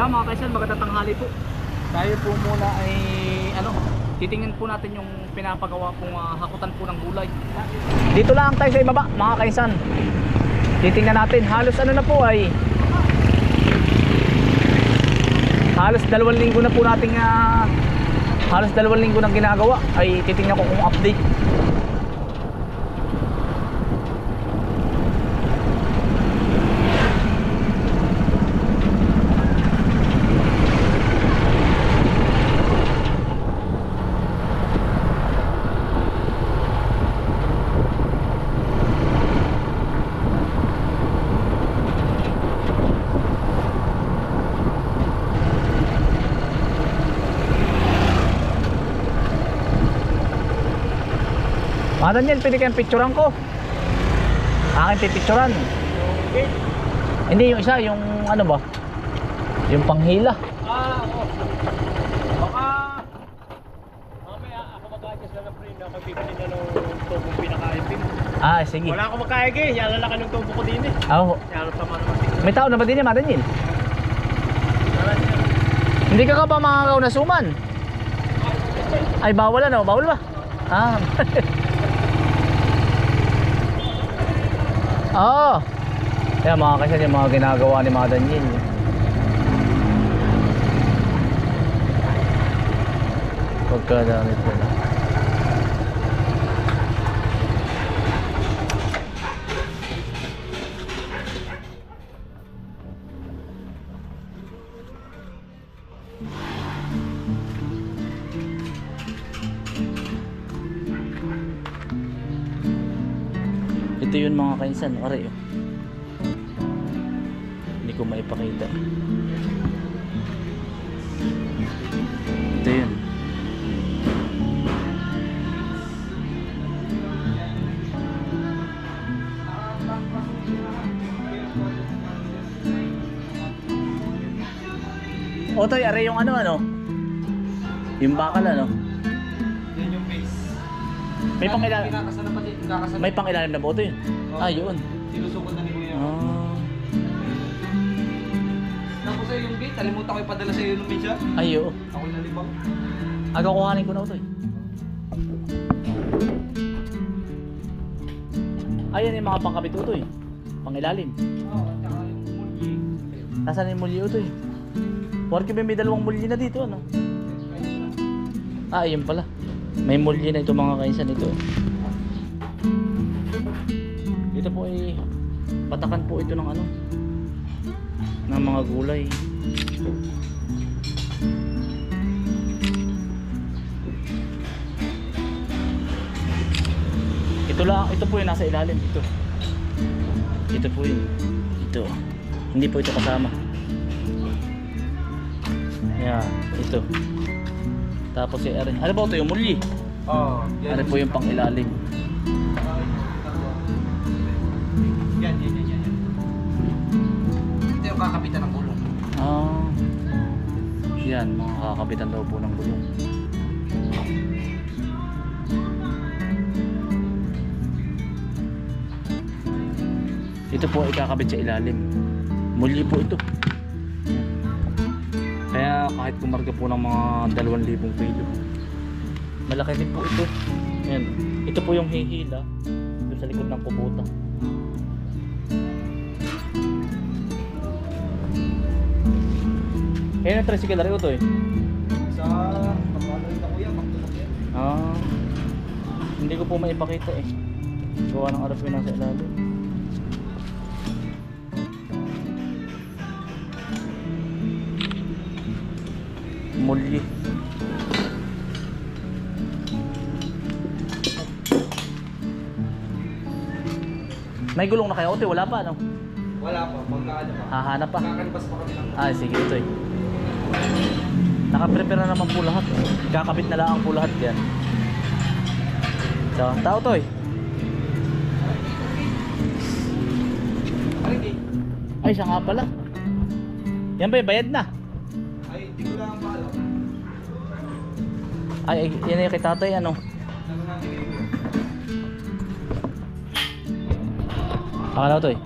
Kaya mga kaisan, magandang tanghali po. Tayo po muna ay ano, titingnan po natin yung pinapagawa pong ah, hakutan po ng gulay. Dito lang tayo sa ibaba, mga kaisan. Titingnan natin, halos ano na po ay halos dalawang linggo na po nating ah, halos dalawang linggo nang ginagawa ay titingnan ko kung update Mga Daniel, pwede kayong picturean ko. Akin pipicturean. Hindi, yung isa, yung ano ba? Yung panghila. Ah, oo. Baka mamaya ako mag-adjust na ng print na magbibili na ng tubong pinakain din. Ah, sige. Wala akong makain eh. Yan lalaki ng tubo ko din eh. Ah, oo. Yan ang tama naman din. may tao na ba din yan, Mga Daniel? Wala siya. Hindi ka ka pa makakaw na suman. Ay, bawal ano? Bawal ba? Ah. Oo. Kaya mga kasi yung mga ginagawa ni mga Daniel. Pagkadamit ko na. Mga kainsan, aray oh. Hindi ko maipakita. Ito yun. Otoy, aray yung ano ano? Yung bakal ano? Yung. May pangilalim, may pangilalim na ba ito yun? Ah, yun. Sinusukot na ni Kuya. Ah, Tapos sa'yo yung gate. Kalimutan ko ipadala sa'yo nung minsan. ay, oo. Ako nalibang. Aga kuhanin ko na ito eh. Ayan yung mga pangkabit ito eh. Pangilalim. Oo, tsaka yung mulyi. Nasaan yung mulyo ito eh? Porque may dalawang mulyo na dito ano? Ah, ayun pala. May mulyo na ito mga kaisan ito. Dito po ay patakan po ito ng ano ng mga gulay. Ito lang, ito po yung nasa ilalim ito. Ito po yun. Ito. Hindi po ito kasama. Yan, ito. Tapos si Aaron. Ano ba ito yung muli? Oo. Ano po yung pang ilalim? Yan, yan, yan, yan. Ito yung kakapitan ng gulong. Ah. Yan, mga kakabitan daw po ng gulong. Ito po ay kakabit sa ilalim. Muli po ito. Kahit kumarga po ng mga 2,000 kilo. Malaki din po ito. Yan. Ito po yung hihila doon sa likod ng kubuta. Kaya yung tricycle rin ito eh. Sa kapalo ito kuya, magtulog yan. Ah, hindi ko po maipakita eh. Gawa ng arap yung nasa ilalim. Mulyi. May gulong na kayo, Ote? Wala pa, no? Wala pa, magkaano pa. Hahanap pa. Kakanibas pa kami ng Ah, sige, ito eh. Naka-prepare na naman po lahat. Kakabit na lang po lahat yan. So, tao to. Ay, Ay, siya nga pala. Yan ba, bayad na? Ay, ay, yan yung kay tatay, ano? Nilay ko. To eh.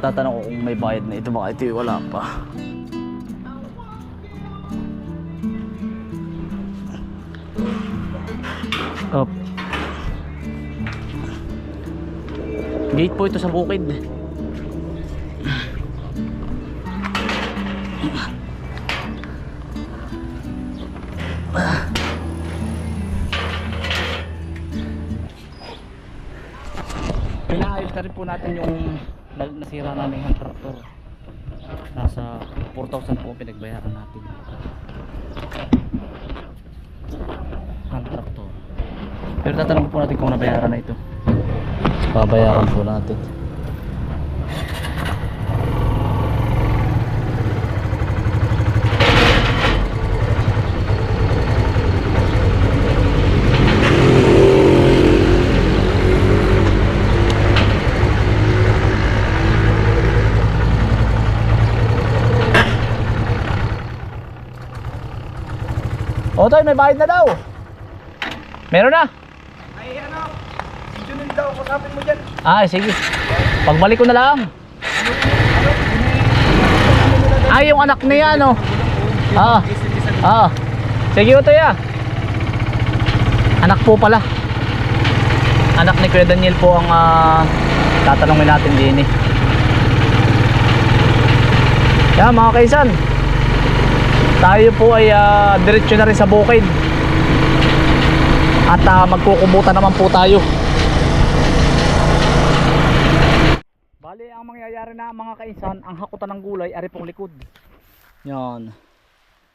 Tatanong ko kung may bayad na ito. Baka ito wala pa. Up. Gate po ito sa bukid. Pinaayos na rin po natin yung na- nasira namin yung tractor. Nasa 4,000 po pinagbayaran natin. Ang tractor. Pero tatanong po natin kung nabayaran na ito. Babayaran po natin. Tayo, may bayad na daw. Meron na. Ay ano, yun daw, kusapin mo dyan. Ah, sige. Pagbalik ko na lang. Ah, yung anak niya, no? Ah. Ah. Sige, Utoy ah. Anak po pala. Anak ni Kuya Daniel po ang ah, tatanungin natin din eh. Yan mga kaisan. Tayo po ay ah, diretso na rin sa bukid. At ah, magkukubutan naman po tayo. Bali, ang mangyayari na mga kaisan, ang hakutan ng gulay ari pong likod. Yan.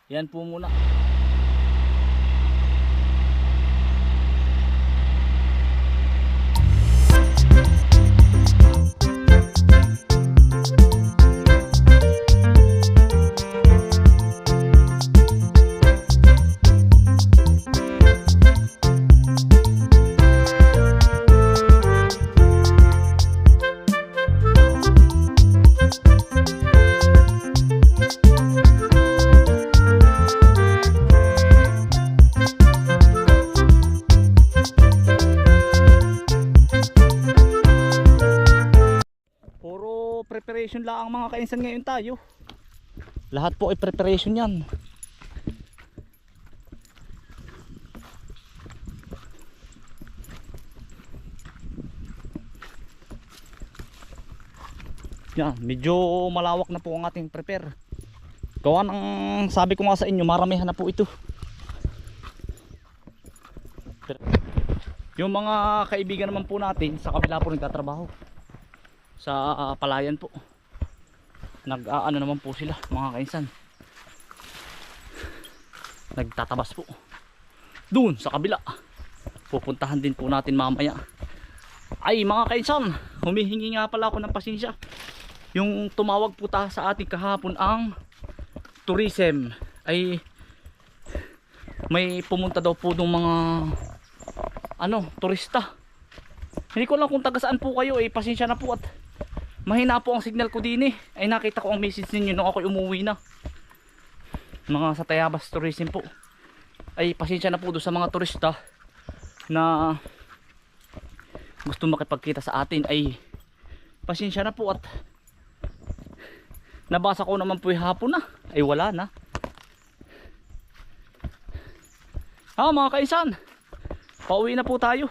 Yan po muna. Preparation lang ang mga kainsan ngayon tayo. Lahat po ay preparation yan. Yan, medyo malawak na po ang ating prepare. Gawa ng sabi ko nga sa inyo, maramihan na po ito. Yung mga kaibigan naman po natin sa kabila po nagtatrabaho sa ah, palayan po nag-aano naman po sila mga kainsan. Nagtatabas po. Doon sa kabila. Pupuntahan din po natin mamaya. Ay mga kainsan humihingi nga pala ako ng pasensya. Yung tumawag po ta sa ating kahapon ang tourism. Ay may pumunta daw po ng mga ano turista. Hindi ko lang kung taga saan po kayo eh pasensya na po at mahina po ang signal ko din eh. Ay nakita ko ang message ninyo nung ako umuwi na. Mga sa Tayabas tourism po. Ay pasensya na po doon sa mga turista na gusto makipagkita sa atin. Ay pasensya na po at nabasa ko naman po yung hapon na. Ay wala na. Ah mga kaisan pauwi na po tayo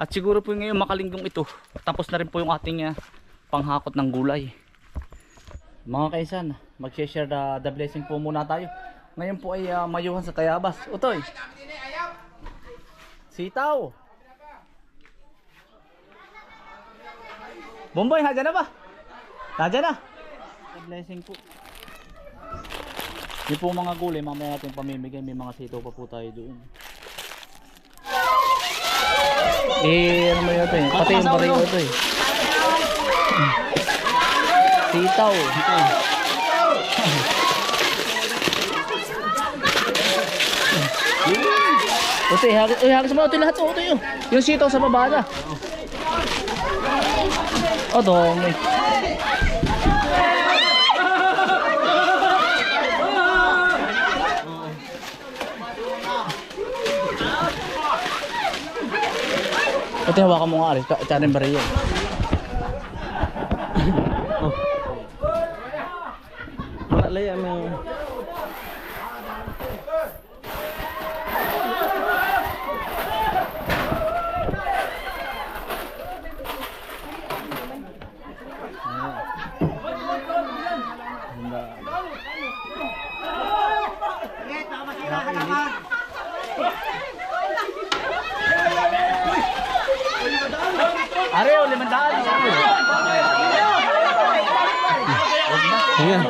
at siguro po ngayon makalinggong ito tapos na rin po yung ating ah, panghakot ng gulay mga kaisan mag-share the, the blessing po muna tayo ngayon po ay ah, mayuhan sa Tayabas utoy sitaw Bomboy, hadyan na ba? Hadyan na. The blessing po. Yung po mga gulay, mamaya natin pamimigay. May mga sitaw pa po tayo doon. Eh, ano mo yun ito eh? Pati yung barigo ito eh. Sitaw. Ito. Ito eh, hagis, eh, hagis mo ito lahat. Oh, ito yun. Yung sitaw sa baba na. Oh, dami. Ito hawakan mo nga, Aris. Ito rin bariyo. Oh. Wala laya mo. Are, o, limandaan. Ayan.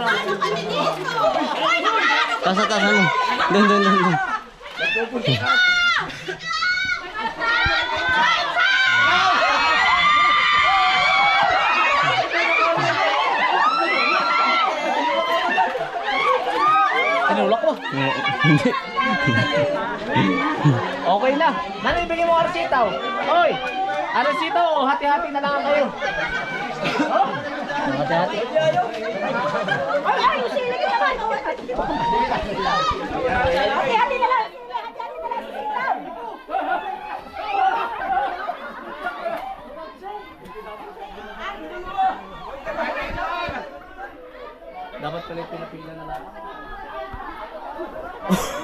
Tasa tasa mo. Doon doon doon doon. Tinulak ko. Hindi. Okay na. Nanay, bigyan mo arsitaw. Oy! Arsitaw, hati-hati na lang kayo. Oh? Hati-hati. Ay, ay, sila ka naman. Hati-hati na lang. Dapat pala pinapila na lang.